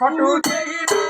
फाटू देईना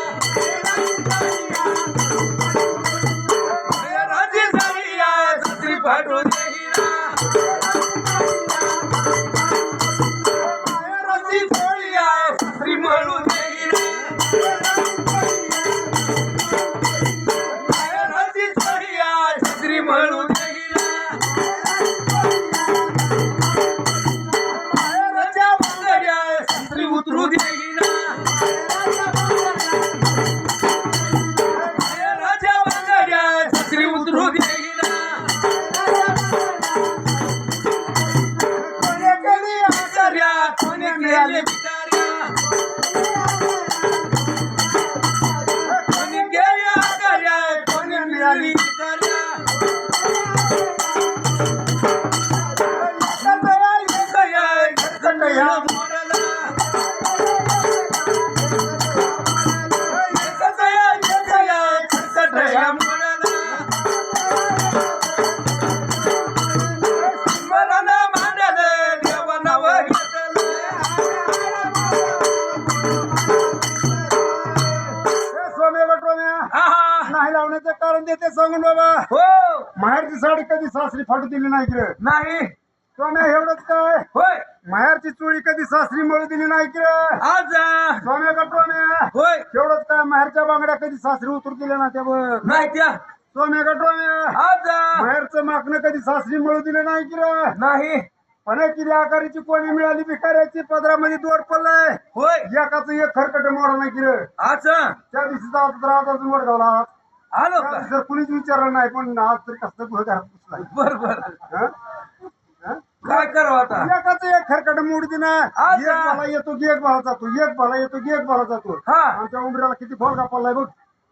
देते सांगून बाबा. हो. माहेरची साडी कधी सासरी फाटू दिली नाही की रे नाही. स्वामी एवढंच काय? होय. माहेरची चोळी कधी सासरी मिळू दिली नाही की रे आज स्वामी बटवाम्या होय. एवढंच काय? माहेरच्या बांगड्या कधी सासरी उतरू दिल्या ना त्या बघ. नाही त्या. स्वामी बटवाम्या आज माहेरचं मागणं कधी सासरी मिळू दिलं नाही की रे नाही. पण किती आकाराची कोणी मिळाली भिकाऱ्याची पदरामध्ये दोर पडलाय. होय. एकाच एक खरकट मोडा नाही की रे आज त्या दिवशी तर आज अजून वडगावला आलो का? तर कुणीच विचारलं नाही पण आज तरी कसं गुन्हा घरात. बर बर. हं? हं? काय करावं आता? एकाच एक खरकट मोडती ना आज एक बाला येतो की एक बाला जातो एक बाला येतो की एक बाला जातो. हा. आमच्या उमऱ्याला किती फोन कापलाय बघ.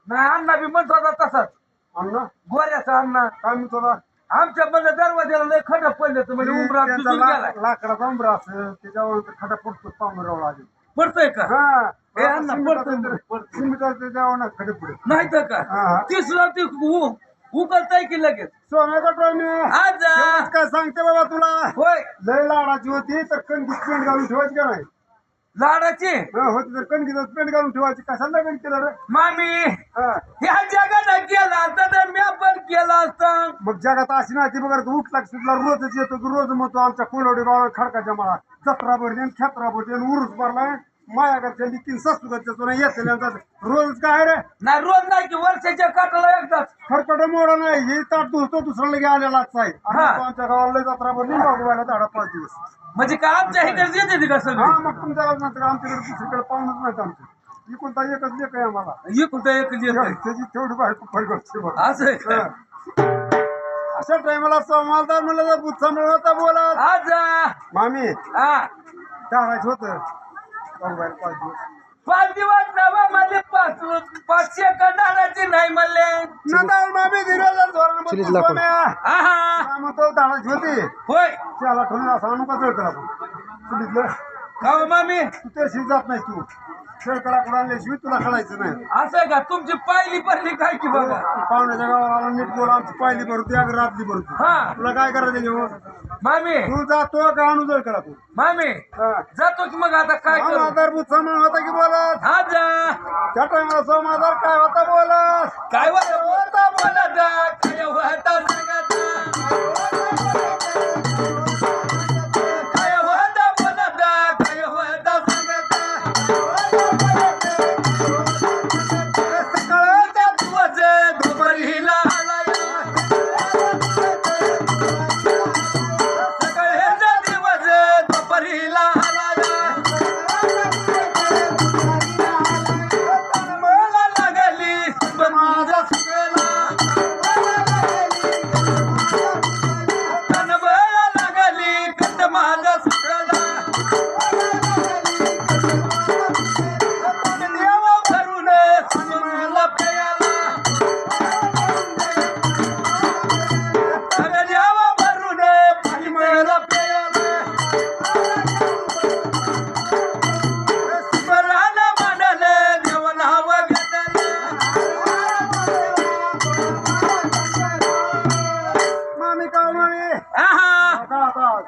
नाही अण्णा बी म्हणतो होता तसाच. अण्णा? गोऱ्याचा अण्णा. काय म्हणतो? आमच्या म्हणजे दरवाजाला लय खडक पडले म्हणजे उमरात त्याचा तुझून ला- गेलाय. लाकडाचा उमरा असं त्याच्यावर खडा पडतो पांघरावला आधी पडतोय का? हा. नाही तर का. तिसरा ती उ- उकलताय की लगेच? आज! एवढंच काय सांगते बाबा तुला? होय. लय लाडाची होती तर कणकीत पेंट घालून ठेवायची का नाही? लाडाची? हं, होती तर कणकीत पेंट घालून ठेवायची. कशाला पेंट केलं रे? मामी हा. ह्या जगानं केला असता तर मी पण केला असता. मग जगात अशी नाही ती बघा उठला की सुटला रोजच येतो रोज म्हणतो आमच्या कोलवडी गावाला खडकाच्या मला जत्रा भरली आणि खेत्रा भरली आणि उरूस भरलाय मायाकडच्या लिखीन सासूकडच्या तुला येते रोज काय रे? नाही रोज नाही की वर्षाच्या काटाला एकदाच. खरकट मोडा नाही हे ताट दुसतो दुसरा लगे आलेलाच आहे आणि. तो आमच्या गावाला लय जत्रा भरली बागवायला दाडा पाच दिवस. म्हणजे काय आमच्या इकडे येते ती का हा सगळी मग तुमच्या नंतर आमच्याकडे दुसरीकडे पाहूनच नाहीत आमचे. ही कोणता एकच लेख आहे आम्हाला. इकडे एक येत त्याची तेवढी बायको फरक बघ असं आहे का? अशा टायमाला समालदार म्हणलं बुच्चा मिळवता बोला. आज. मामी हा. टाळायचं होतं. पाच दिवस पाच दिवस नवा म्हणजे पाच पाचशे कडाडाची नाही म्हणले. मामी धीरज धोरण होती. होय. त्याला ठेवून असं हो मामी. तू जात नाही तू. शेळकराकडे आणल्याशिवाय तुला कळायचं नाही. असं आहे का? तुमची पहिली पहिली काय की बघा? पाहुण्याच्या गावाला नीट बोल आमची पहिली भरतो अगर रातली भरतो. हा. तुला काय करायचं घेऊन? मामी. तू जातो का आणू जळकर तू? मामी हा. जातो की मग आता काय करू? आधारभूत सामान होता की बोलत? हा जा. त्या टायमाला समाधार काय होता बोलत? काय होता बोलत.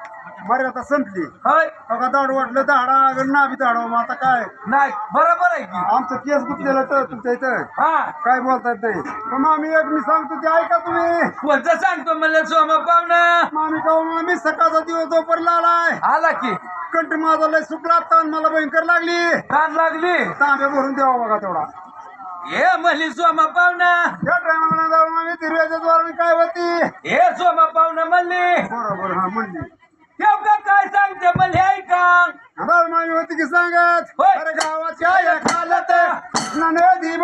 आता संपली. होय. बघा दाड वाटलं दाडा नाभी दाडा मग आता काय? नाही बरोबर आहे की. आमचं केस गुंतलेलं तर तुमच्या इथं. हा. काय बोलता येत नाही पण मामी एक मी सांगतो ते ऐका तुम्ही. कोणतं सांगतो मला सोमा पाहुणा. मामी का मामी सकाळचा दिवस दोपरला आलाय आला की. कंठ माझा लय सुकला ताण मला भयंकर लागली. कान लागली. तांबे भरून द्यावा बघा तेवढा. हे म्हणली सोमा पाहुणा. या टायमाला जाऊन मामी तिरव्याच्या द्वारा काय होती? हे सोमा पाहुणा म्हणली. बरोबर हा म्हणली. ठेव का काय सांगते म्हणले ऐका दाल मामी होती की सांगत. अरे गावाच्या खालत नदी